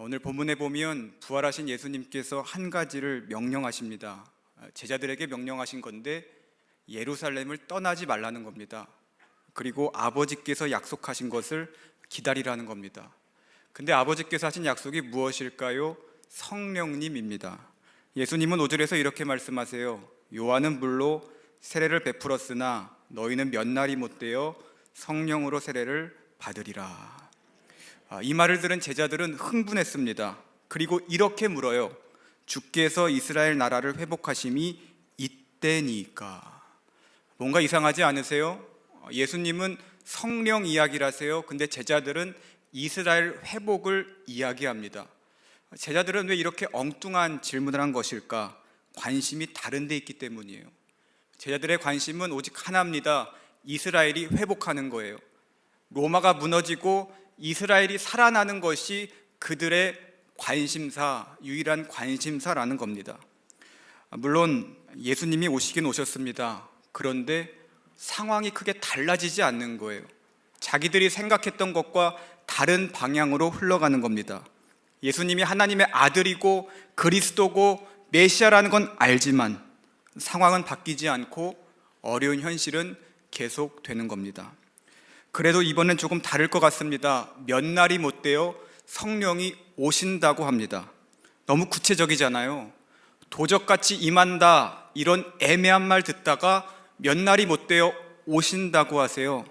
오늘 본문에 보면 부활하신 예수님께서 한 가지를 명령하십니다. 제자들에게 명령하신 건데 예루살렘을 떠나지 말라는 겁니다. 그리고 아버지께서 약속하신 것을 기다리라는 겁니다. 근데 아버지께서 하신 약속이 무엇일까요? 성령님입니다. 예수님은 5절에서 이렇게 말씀하세요. 요한은 물로 세례를 베풀었으나 너희는 몇 날이 못 되어 성령으로 세례를 받으리라. 아, 이 말을 들은 제자들은 흥분했습니다. 그리고 이렇게 물어요. 주께서 이스라엘 나라를 회복하심이 이때니까. 뭔가 이상하지 않으세요? 어, 예수님은 성령 이야기라세요. 근데 제자들은 이스라엘 회복을 이야기합니다. 제자들은 왜 이렇게 엉뚱한 질문을 한 것일까? 관심이 다른 데 있기 때문이에요. 제자들의 관심은 오직 하나입니다. 이스라엘이 회복하는 거예요. 로마가 무너지고 이스라엘이 살아나는 것이 그들의 관심사, 유일한 관심사라는 겁니다. 물론 예수님이 오시긴 오셨습니다. 그런데 상황이 크게 달라지지 않는 거예요. 자기들이 생각했던 것과 다른 방향으로 흘러가는 겁니다. 예수님이 하나님의 아들이고 그리스도고 메시아라는 건 알지만 상황은 바뀌지 않고 어려운 현실은 계속되는 겁니다. 그래도 이번엔 조금 다를 것 같습니다. 몇 날이 못 되어 성령이 오신다고 합니다. 너무 구체적이잖아요. 도적같이 임한다 이런 애매한 말 듣다가 몇 날이 못 되어 오신다고 하세요.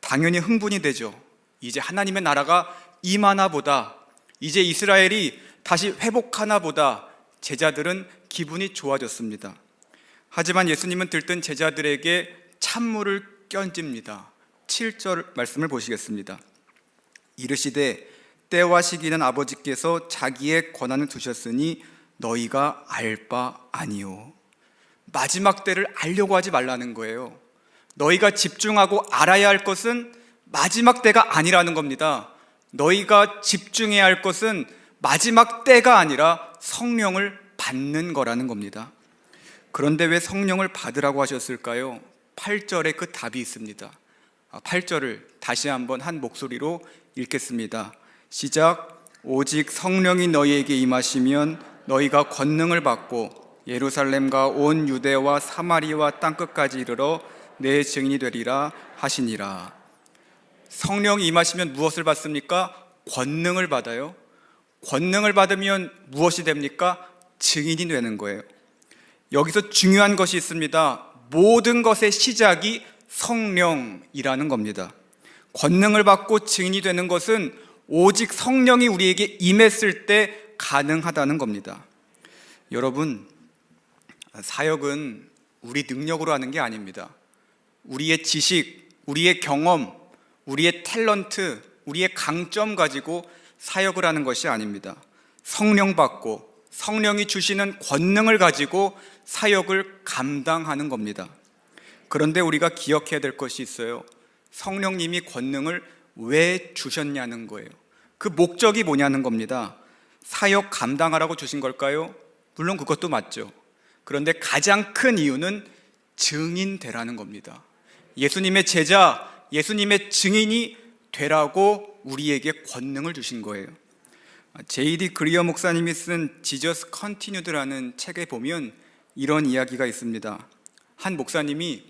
당연히 흥분이 되죠. 이제 하나님의 나라가 임하나 보다. 이제 이스라엘이 다시 회복하나 보다. 제자들은 기분이 좋아졌습니다. 하지만 예수님은 들뜬 제자들에게 찬물을 껴집니다. 7절 말씀을 보시겠습니다. 이르시되 때와 시기는 아버지께서 자기의 권한을 두셨으니 너희가 알 바 아니요. 마지막 때를 알려고 하지 말라는 거예요. 너희가 집중하고 알아야 할 것은 마지막 때가 아니라는 겁니다. 너희가 집중해야 할 것은 마지막 때가 아니라 성령을 받는 거라는 겁니다. 그런데 왜 성령을 받으라고 하셨을까요? 8절에 그 답이 있습니다. 8절을 다시 한번 한 목소리로 읽겠습니다. 시작. 오직 성령이 너희에게 임하시면 너희가 권능을 받고 예루살렘과 온 유대와 사마리와 땅 끝까지 이르러 내 증인이 되리라 하시니라. 성령이 임하시면 무엇을 받습니까? 권능을 받아요. 권능을 받으면 무엇이 됩니까? 증인이 되는 거예요. 여기서 중요한 것이 있습니다. 모든 것의 시작이 성령이라는 겁니다. 권능을 받고 증인이 되는 것은 오직 성령이 우리에게 임했을 때 가능하다는 겁니다. 여러분, 사역은 우리 능력으로 하는 게 아닙니다. 우리의 지식, 우리의 경험, 우리의 탤런트, 우리의 강점 가지고 사역을 하는 것이 아닙니다. 성령 받고 성령이 주시는 권능을 가지고 사역을 감당하는 겁니다. 그런데 우리가 기억해야 될 것이 있어요. 성령님이 권능을 왜 주셨냐는 거예요. 그 목적이 뭐냐는 겁니다. 사역 감당하라고 주신 걸까요? 물론 그것도 맞죠. 그런데 가장 큰 이유는 증인 되라는 겁니다. 예수님의 제자, 예수님의 증인이 되라고 우리에게 권능을 주신 거예요. 제이디 그리어 목사님이 쓴 지저스 컨티뉴드라는 책에 보면 이런 이야기가 있습니다. 한 목사님이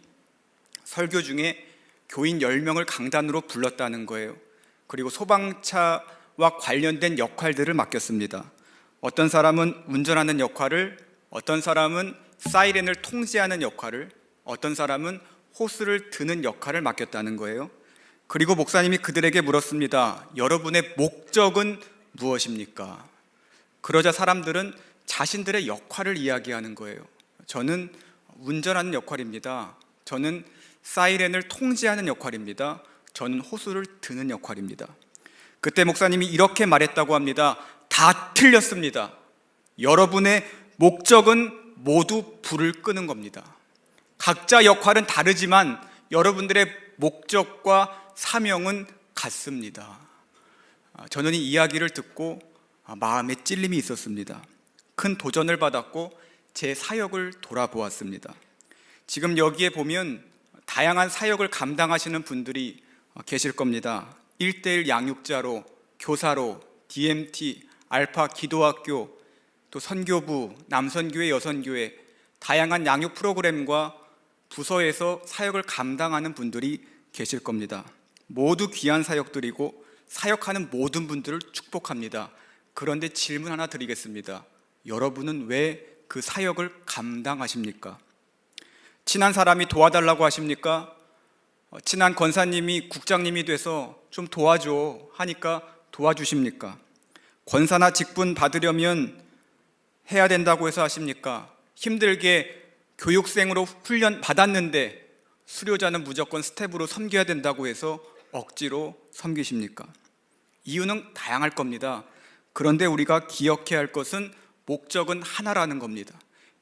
설교 중에 교인 10명을 강단으로 불렀다는 거예요. 그리고 소방차와 관련된 역할들을 맡겼습니다. 어떤 사람은 운전하는 역할을, 어떤 사람은 사이렌을 통제하는 역할을, 어떤 사람은 호스를 드는 역할을 맡겼다는 거예요. 그리고 목사님이 그들에게 물었습니다. 여러분의 목적은 무엇입니까? 그러자 사람들은 자신들의 역할을 이야기하는 거예요. 저는 운전하는 역할입니다. 저는 사이렌을 통제하는 역할입니다. 저는 호수를 드는 역할입니다. 그때 목사님이 이렇게 말했다고 합니다. 다 틀렸습니다. 여러분의 목적은 모두 불을 끄는 겁니다. 각자 역할은 다르지만 여러분들의 목적과 사명은 같습니다. 아, 저는 이 이야기를 듣고 아, 마음에 찔림이 있었습니다. 큰 도전을 받았고 제 사역을 돌아보았습니다. 지금 여기에 보면 다양한 사역을 감당하시는 분들이 계실 겁니다. 1대1 양육자로, 교사로, DMT, 알파 기도학교, 또 선교부, 남선교회, 여선교회, 다양한 양육 프로그램과 부서에서 사역을 감당하는 분들이 계실 겁니다. 모두 귀한 사역들이고 사역하는 모든 분들을 축복합니다. 그런데 질문 하나 드리겠습니다. 여러분은 왜 그 사역을 감당하십니까? 친한 사람이 도와달라고 하십니까? 어, 친한 권사님이 국장님이 돼서 좀 도와줘 하니까 도와주십니까? 권사나 직분 받으려면 해야 된다고 해서 하십니까? 힘들게 교육생으로 훈련 받았는데 수료자는 무조건 스텝으로 섬겨야 된다고 해서 억지로 섬기십니까? 이유는 다양할 겁니다. 그런데 우리가 기억해야 할 것은 목적은 하나라는 겁니다.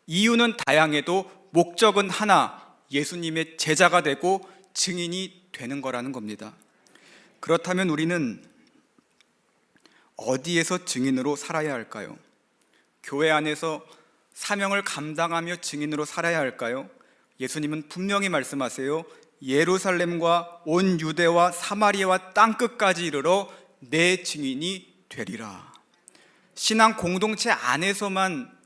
이유는 다양해도 목적은 하나, 예수님의 제자가 되고 증인이 되는 거라는 겁니다. 그렇다면 우리는 어디에서 증인으로 살아야 할까요? 교회 안에서 사명을 감당하며 증인으로 살아야 할까요? 예수님은 분명히 말씀하세요. 예루살렘과 온 유대와 사마리아와 땅 끝까지 이르러 내 증인이 되리라. 신앙 공동체 안에서만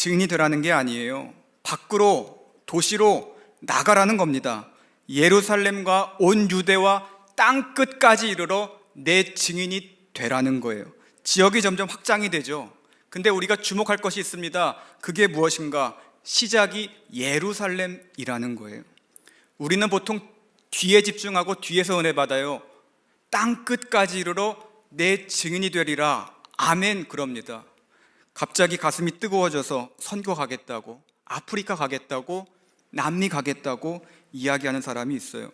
증인이 되라는 게 아니에요. 밖으로 도시로 나가라는 겁니다. 예루살렘과 온 유대와 땅 끝까지 이르러 내 증인이 되라는 거예요. 지역이 점점 확장이 되죠. 근데 우리가 주목할 것이 있습니다. 그게 무엇인가? 시작이 예루살렘이라는 거예요. 우리는 보통 뒤에 집중하고 뒤에서 은혜 받아요. 땅 끝까지 이르러 내 증인이 되리라. 아멘 그럽니다. 갑자기 가슴이 뜨거워져서 선교 가겠다고, 아프리카 가겠다고, 남미 가겠다고 이야기하는 사람이 있어요.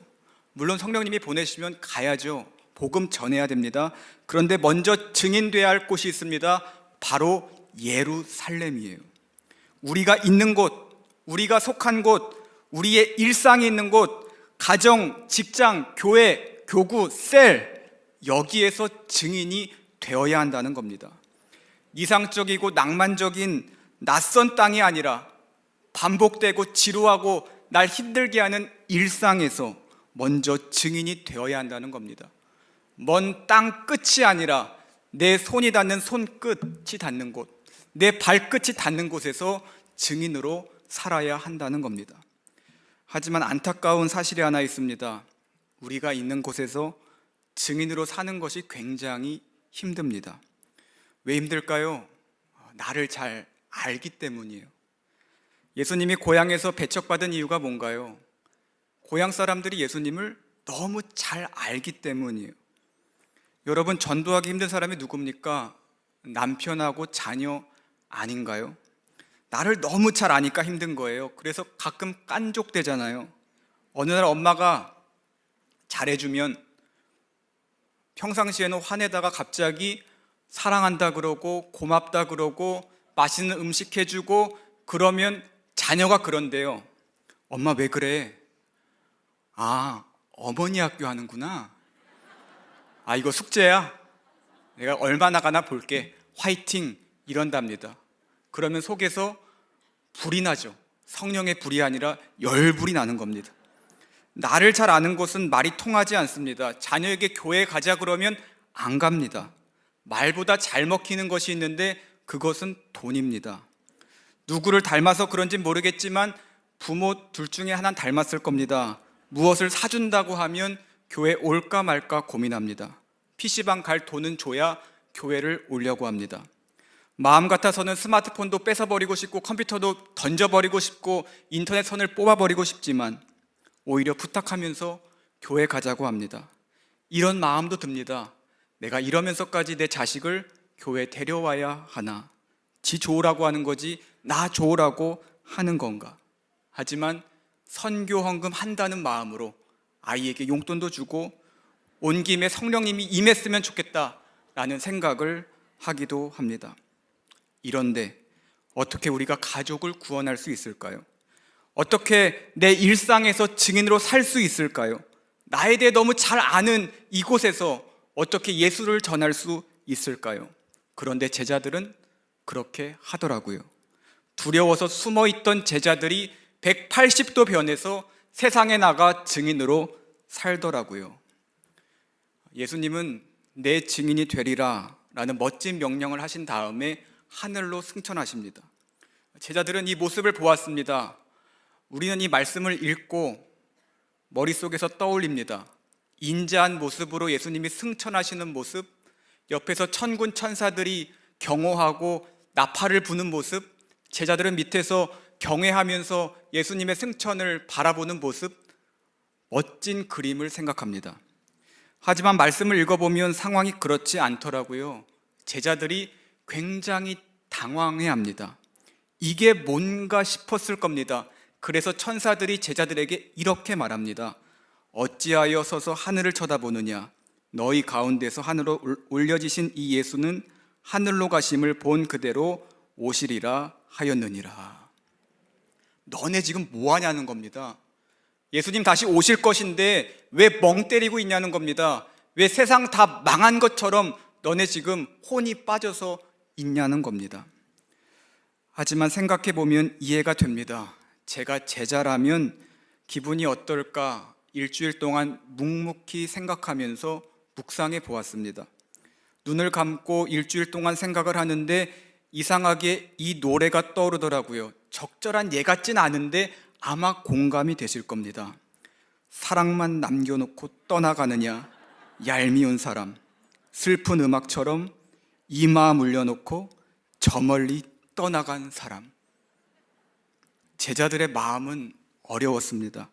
물론 성령님이 보내시면 가야죠. 복음 전해야 됩니다. 그런데 먼저 증인돼야 할 곳이 있습니다. 바로 예루살렘이에요. 우리가 있는 곳, 우리가 속한 곳, 우리의 일상이 있는 곳, 가정, 직장, 교회, 교구, 셀, 여기에서 증인이 되어야 한다는 겁니다. 이상적이고 낭만적인 낯선 땅이 아니라 반복되고 지루하고 날 힘들게 하는 일상에서 먼저 증인이 되어야 한다는 겁니다. 먼 땅 끝이 아니라 내 손이 닿는 손끝이 닿는 곳, 내 발끝이 닿는 곳에서 증인으로 살아야 한다는 겁니다. 하지만 안타까운 사실이 하나 있습니다. 우리가 있는 곳에서 증인으로 사는 것이 굉장히 힘듭니다. 왜 힘들까요? 나를 잘 알기 때문이에요. 예수님이 고향에서 배척받은 이유가 뭔가요? 고향 사람들이 예수님을 너무 잘 알기 때문이에요. 여러분, 전도하기 힘든 사람이 누굽니까? 남편하고 자녀 아닌가요? 나를 너무 잘 아니까 힘든 거예요. 그래서 가끔 깐족되잖아요. 어느 날 엄마가 잘해주면 평상시에는 화내다가 갑자기 사랑한다 그러고 고맙다 그러고 맛있는 음식 해주고 그러면 자녀가 그런데요. 엄마 왜 그래? 아, 어머니 학교 하는구나. 아, 이거 숙제야? 내가 얼마나 가나 볼게. 화이팅! 이런답니다. 그러면 속에서 불이 나죠. 성령의 불이 아니라 열불이 나는 겁니다. 나를 잘 아는 곳은 말이 통하지 않습니다. 자녀에게 교회 가자 그러면 안 갑니다. 말보다 잘 먹히는 것이 있는데 그것은 돈입니다. 누구를 닮아서 그런지 모르겠지만 부모 둘 중에 하나는 닮았을 겁니다. 무엇을 사준다고 하면 교회 올까 말까 고민합니다. PC방 갈 돈은 줘야 교회를 오려고 합니다. 마음 같아서는 스마트폰도 뺏어버리고 싶고 컴퓨터도 던져버리고 싶고 인터넷 선을 뽑아버리고 싶지만 오히려 부탁하면서 교회 가자고 합니다. 이런 마음도 듭니다. 내가 이러면서까지 내 자식을 교회 데려와야 하나? 지 좋으라고 하는 거지 나 좋으라고 하는 건가? 하지만 선교 헌금 한다는 마음으로 아이에게 용돈도 주고 온 김에 성령님이 임했으면 좋겠다라는 생각을 하기도 합니다. 이런데 어떻게 우리가 가족을 구원할 수 있을까요? 어떻게 내 일상에서 증인으로 살 수 있을까요? 나에 대해 너무 잘 아는 이곳에서 어떻게 예수를 전할 수 있을까요? 그런데 제자들은 그렇게 하더라고요. 두려워서 숨어 있던 제자들이 180도 변해서 세상에 나가 증인으로 살더라고요. 예수님은 내 증인이 되리라 라는 멋진 명령을 하신 다음에 하늘로 승천하십니다. 제자들은 이 모습을 보았습니다. 우리는 이 말씀을 읽고 머릿속에서 떠올립니다. 인자한 모습으로 예수님이 승천하시는 모습, 옆에서 천군 천사들이 경호하고 나팔을 부는 모습, 제자들은 밑에서 경외하면서 예수님의 승천을 바라보는 모습, 멋진 그림을 생각합니다. 하지만 말씀을 읽어보면 상황이 그렇지 않더라고요. 제자들이 굉장히 당황해 합니다. 이게 뭔가 싶었을 겁니다. 그래서 천사들이 제자들에게 이렇게 말합니다. 어찌하여 서서 하늘을 쳐다보느냐? 너희 가운데서 하늘로 올- 올려지신 이 예수는 하늘로 가심을 본 그대로 오시리라 하였느니라. 너네 지금 뭐 하냐는 겁니다. 예수님 다시 오실 것인데 왜 멍 때리고 있냐는 겁니다. 왜 세상 다 망한 것처럼 너네 지금 혼이 빠져서 있냐는 겁니다. 하지만 생각해 보면 이해가 됩니다. 제가 제자라면 기분이 어떨까 일주일 동안 묵묵히 생각하면서 묵상해 보았습니다. 눈을 감고 일주일 동안 생각을 하는데 이상하게 이 노래가 떠오르더라고요. 적절한 예 같진 않은데 아마 공감이 되실 겁니다. 사랑만 남겨놓고 떠나가느냐 얄미운 사람 슬픈 음악처럼 이마 물려놓고 저 멀리 떠나간 사람 제자들의 마음은 어려웠습니다.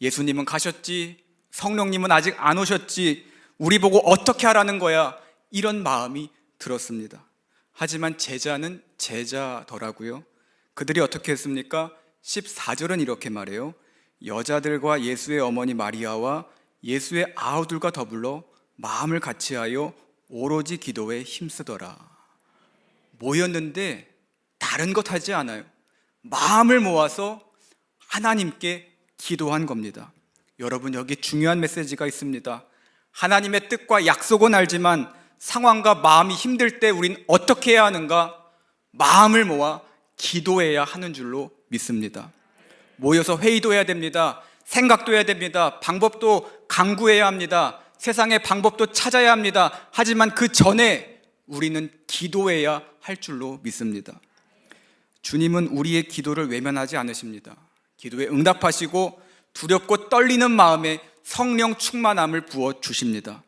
예수님은 가셨지 성령님은 아직 안 오셨지 우리 보고 어떻게 하라는 거야 이런 마음이 들었습니다. 하지만 제자는 제자더라고요. 그들이 어떻게 했습니까? 14절은 이렇게 말해요. 여자들과 예수의 어머니 마리아와 예수의 아우들과 더불어 마음을 같이하여 오로지 기도에 힘쓰더라. 모였는데 다른 것 하지 않아요. 마음을 모아서 하나님께 기도한 겁니다. 여러분 여기 중요한 메시지가 있습니다. 하나님의 뜻과 약속은 알지만 상황과 마음이 힘들 때 우린 어떻게 해야 하는가? 마음을 모아 기도해야 하는 줄로 믿습니다. 모여서 회의도 해야 됩니다. 생각도 해야 됩니다. 방법도 강구해야 합니다. 세상의 방법도 찾아야 합니다. 하지만 그 전에 우리는 기도해야 할 줄로 믿습니다. 주님은 우리의 기도를 외면하지 않으십니다. 기도에 응답하시고 두렵고 떨리는 마음에 성령 충만함을 부어 주십니다.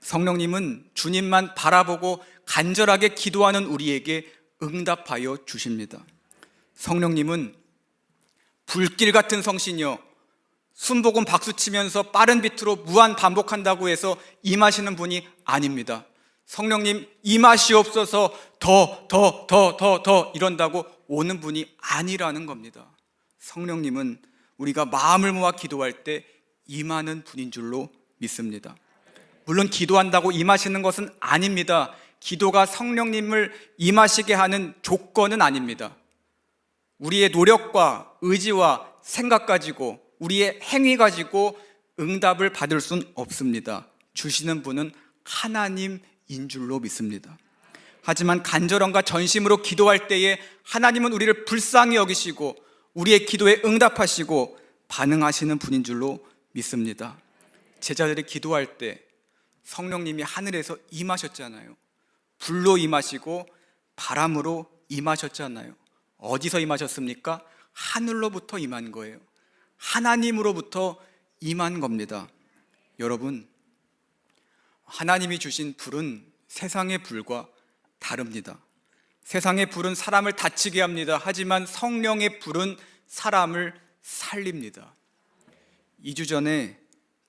성령님은 주님만 바라보고 간절하게 기도하는 우리에게 응답하여 주십니다. 성령님은 불길 같은 성신이요. 순복음 박수 치면서 빠른 비트로 무한 반복한다고 해서 임하시는 분이 아닙니다. 성령님 임하시옵소서 더, 더, 더, 더, 더 이런다고 오는 분이 아니라는 겁니다. 성령님은 우리가 마음을 모아 기도할 때 임하는 분인 줄로 믿습니다. 물론 기도한다고 임하시는 것은 아닙니다. 기도가 성령님을 임하시게 하는 조건은 아닙니다. 우리의 노력과 의지와 생각 가지고 우리의 행위 가지고 응답을 받을 순 없습니다. 주시는 분은 하나님인 줄로 믿습니다. 하지만 간절함과 전심으로 기도할 때에 하나님은 우리를 불쌍히 여기시고 우리의 기도에 응답하시고 반응하시는 분인 줄로 믿습니다. 제자들이 기도할 때 성령님이 하늘에서 임하셨잖아요. 불로 임하시고 바람으로 임하셨잖아요. 어디서 임하셨습니까? 하늘로부터 임한 거예요. 하나님으로부터 임한 겁니다. 여러분, 하나님이 주신 불은 세상의 불과 다릅니다. 세상의 불은 사람을 다치게 합니다. 하지만 성령의 불은 사람을 살립니다. 2주 전에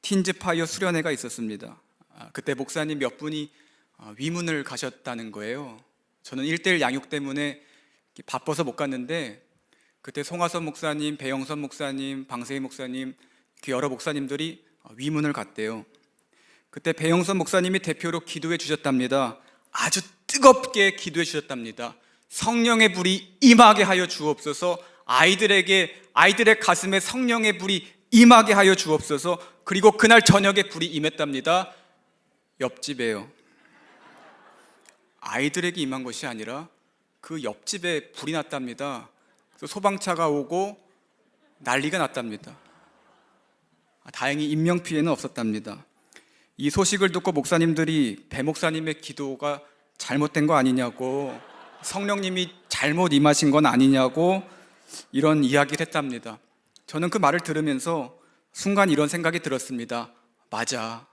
틴즈파이어 수련회가 있었습니다. 아, 그때 목사님 몇 분이 아, 위문을 가셨다는 거예요. 저는 1대1 양육 때문에 바빠서 못 갔는데 그때 송하선 목사님, 배영선 목사님, 방세희 목사님 그 여러 목사님들이 아, 위문을 갔대요. 그때 배영선 목사님이 대표로 기도해 주셨답니다. 아주 뜨겁게 기도해 주셨답니다. 성령의 불이 임하게 하여 주옵소서. 아이들에게 아이들의 가슴에 성령의 불이 임하게 하여 주옵소서. 그리고 그날 저녁에 불이 임했답니다. 옆집에요. 아이들에게 임한 것이 아니라 그 옆집에 불이 났답니다. 그래서 소방차가 오고 난리가 났답니다. 아, 다행히 인명 피해는 없었답니다. 이 소식을 듣고 목사님들이 배 목사님의 기도가 잘못된 거 아니냐고 성령님이 잘못 임하신 건 아니냐고 이런 이야기를 했답니다. 저는 그 말을 들으면서 순간 이런 생각이 들었습니다. 맞아.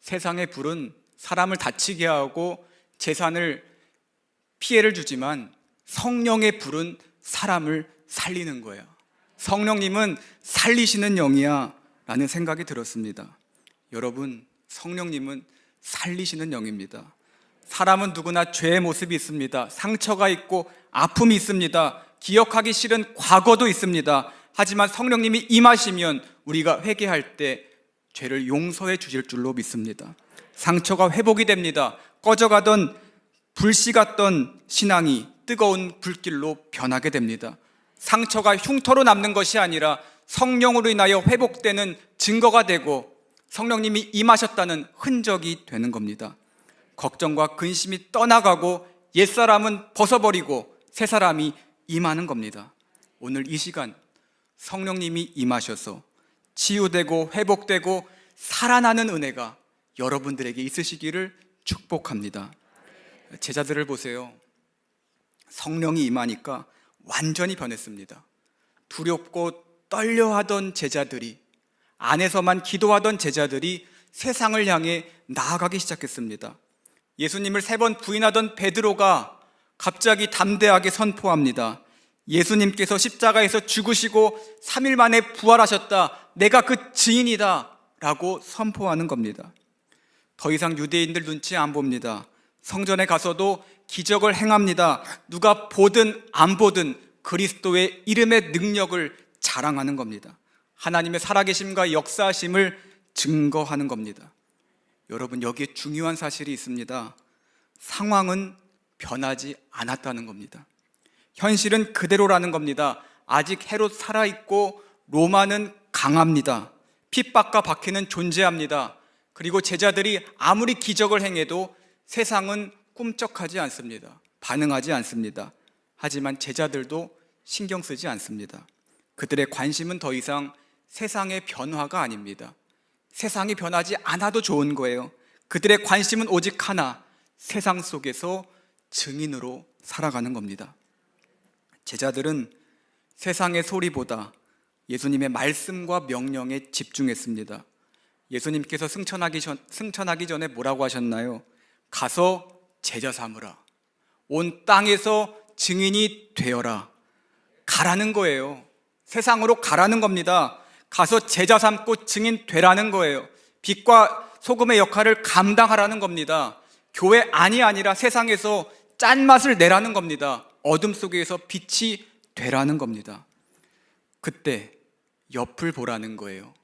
세상의 불은 사람을 다치게 하고 재산을 피해를 주지만 성령의 불은 사람을 살리는 거야. 성령님은 살리시는 영이야. 라는 생각이 들었습니다. 여러분, 성령님은 살리시는 영입니다. 사람은 누구나 죄의 모습이 있습니다. 상처가 있고 아픔이 있습니다. 기억하기 싫은 과거도 있습니다. 하지만 성령님이 임하시면 우리가 회개할 때 죄를 용서해 주실 줄로 믿습니다. 상처가 회복이 됩니다. 꺼져가던 불씨 같던 신앙이 뜨거운 불길로 변하게 됩니다. 상처가 흉터로 남는 것이 아니라 성령으로 인하여 회복되는 증거가 되고 성령님이 임하셨다는 흔적이 되는 겁니다. 걱정과 근심이 떠나가고 옛사람은 벗어버리고 새 사람이 임하는 겁니다. 오늘 이 시간 성령님이 임하셔서 치유되고 회복되고 살아나는 은혜가 여러분들에게 있으시기를 축복합니다. 제자들을 보세요. 성령이 임하니까 완전히 변했습니다. 두렵고 떨려하던 제자들이 안에서만 기도하던 제자들이 세상을 향해 나아가기 시작했습니다. 예수님을 세 번 부인하던 베드로가 갑자기 담대하게 선포합니다. 예수님께서 십자가에서 죽으시고 3일 만에 부활하셨다. 내가 그 증인이다. 라고 선포하는 겁니다. 더 이상 유대인들 눈치 안 봅니다. 성전에 가서도 기적을 행합니다. 누가 보든 안 보든 그리스도의 이름의 능력을 자랑하는 겁니다. 하나님의 살아계심과 역사하심을 증거하는 겁니다. 여러분, 여기에 중요한 사실이 있습니다. 상황은 변하지 않았다는 겁니다. 현실은 그대로라는 겁니다. 아직 헤롯 살아 있고 로마는 강합니다. 핍박과 박해는 존재합니다. 그리고 제자들이 아무리 기적을 행해도 세상은 꿈쩍하지 않습니다. 반응하지 않습니다. 하지만 제자들도 신경 쓰지 않습니다. 그들의 관심은 더 이상 세상의 변화가 아닙니다. 세상이 변하지 않아도 좋은 거예요. 그들의 관심은 오직 하나, 세상 속에서 증인으로 살아가는 겁니다. 제자들은 세상의 소리보다 예수님의 말씀과 명령에 집중했습니다. 예수님께서 승천하기, 전, 승천하기 전에 뭐라고 하셨나요? 가서 제자 삼으라. 온 땅에서 증인이 되어라. 가라는 거예요. 세상으로 가라는 겁니다. 가서 제자 삼고 증인 되라는 거예요. 빛과 소금의 역할을 감당하라는 겁니다. 교회 안이 아니라 세상에서 짠맛을 내라는 겁니다. 어둠 속에서 빛이 되라는 겁니다. 그때 옆을 보라는 거예요.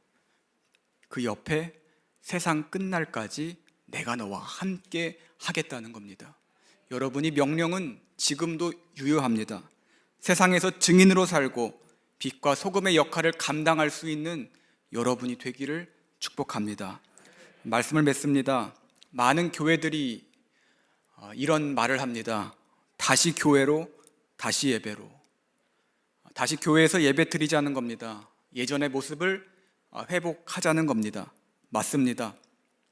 그 옆에 세상 끝날까지 내가 너와 함께 하겠다는 겁니다. 여러분이 명령은 지금도 유효합니다. 세상에서 증인으로 살고 빛과 소금의 역할을 감당할 수 있는 여러분이 되기를 축복합니다. 말씀을 맺습니다. 많은 교회들이 어, 이런 말을 합니다. 다시 교회로, 다시 예배로. 다시 교회에서 예배 드리자는 겁니다. 예전의 모습을 어, 회복하자는 겁니다. 맞습니다.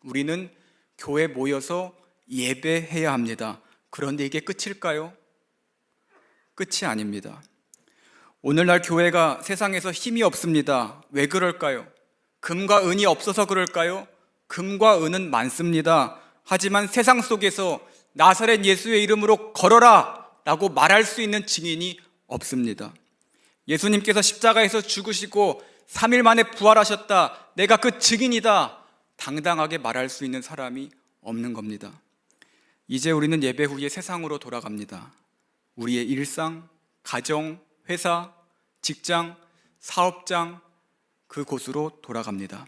우리는 교회 모여서 예배해야 합니다. 그런데 이게 끝일까요? 끝이 아닙니다. 오늘날 교회가 세상에서 힘이 없습니다. 왜 그럴까요? 금과 은이 없어서 그럴까요? 금과 은은 많습니다. 하지만 세상 속에서 나사렛 예수의 이름으로 걸어라 라고 말할 수 있는 증인이 없습니다. 예수님께서 십자가에서 죽으시고 3일 만에 부활하셨다. 내가 그 증인이다. 당당하게 말할 수 있는 사람이 없는 겁니다. 이제 우리는 예배 후에 세상으로 돌아갑니다. 우리의 일상, 가정, 회사, 직장, 사업장, 그 곳으로 돌아갑니다.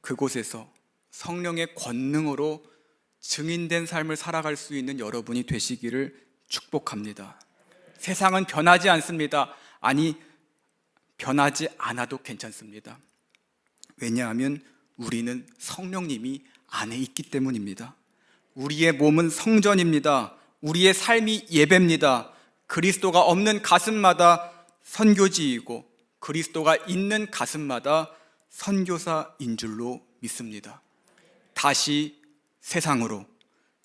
그곳에서 성령의 권능으로 증인된 삶을 살아갈 수 있는 여러분이 되시기를 축복합니다. 세상은 변하지 않습니다. 아니, 변하지 않아도 괜찮습니다. 왜냐하면 우리는 성령님이 안에 있기 때문입니다. 우리의 몸은 성전입니다. 우리의 삶이 예배입니다. 그리스도가 없는 가슴마다 선교지이고 그리스도가 있는 가슴마다 선교사인 줄로 믿습니다. 다시 세상으로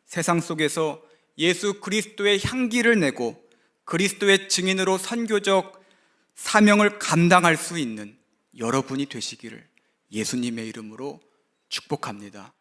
세상 속에서 예수 그리스도의 향기를 내고 그리스도의 증인으로 선교적 사명을 감당할 수 있는 여러분이 되시기를 예수님의 이름으로 축복합니다.